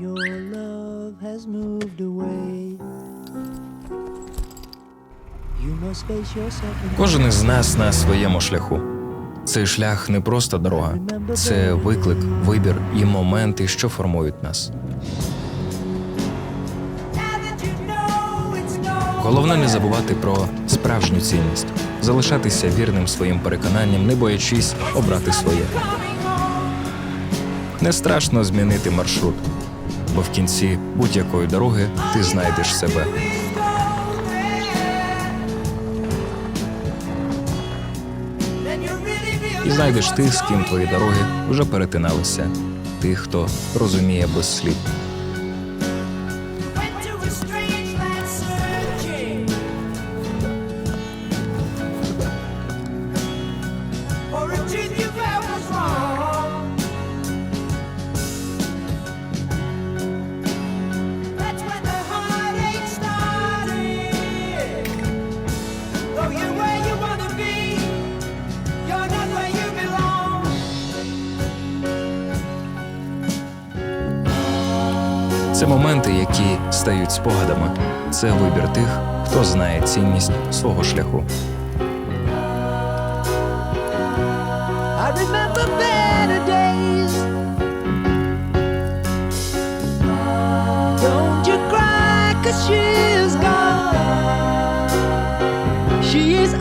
your love has moved away. You must face yourself and Кожен із нас на своєму шляху. Цей шлях не просто дорога, це виклик, вибір і моменти, що формують нас. Головне не забувати про справжню цінність, залишатися вірним своїм переконанням, не боячись обрати своє. Не страшно змінити маршрут, бо в кінці будь-якої дороги ти знайдеш себе. І знайдеш тих, з ким твої дороги вже перетиналися, тих, хто розуміє без слів. Це моменти, які стають спогадами. Це вибір тих, хто знає цінність свого шляху. She's gone. She is